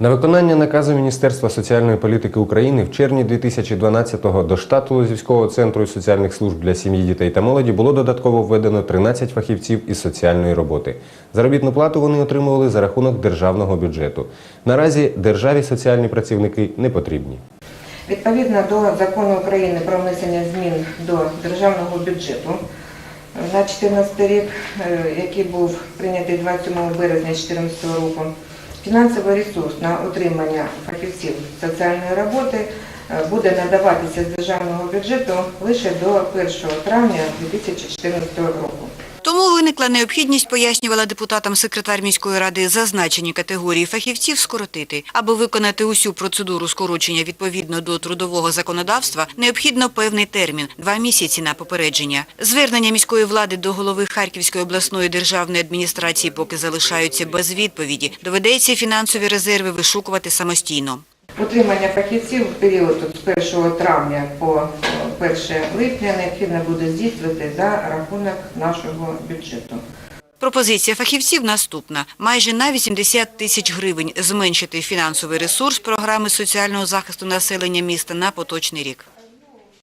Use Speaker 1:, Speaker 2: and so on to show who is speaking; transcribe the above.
Speaker 1: На виконання наказу Міністерства соціальної політики України в червні 2012-го до штату Лозівського центру соціальних служб для сім'ї, дітей та молоді було додатково введено 13 фахівців із соціальної роботи. Заробітну плату вони отримували за рахунок державного бюджету. Наразі державі соціальні працівники не потрібні.
Speaker 2: Відповідно до закону України про внесення змін до державного бюджету на 2014 рік, е, який був прийнятий 27 березня 2014 року, фінансовий ресурс на отримання фахівців соціальної роботи е, буде надаватися з державного бюджету лише до 1 травня 2014 року.
Speaker 3: Тому виникла необхідність, пояснювала депутатам секретар міської ради, зазначені категорії фахівців скоротити. Аби виконати усю процедуру скорочення відповідно до трудового законодавства, необхідно певний термін – два місяці на попередження. Звернення міської влади до голови Харківської обласної державної адміністрації поки залишаються без відповіді. Доведеться фінансові резерви вишукувати самостійно.
Speaker 2: Утримання фахівців в період з 1 травня по 1 липня необхідно буде здійснювати за рахунок нашого бюджету.
Speaker 3: Пропозиція фахівців наступна. Майже на 80 тисяч гривень зменшити фінансовий ресурс програми соціального захисту населення міста на поточний рік.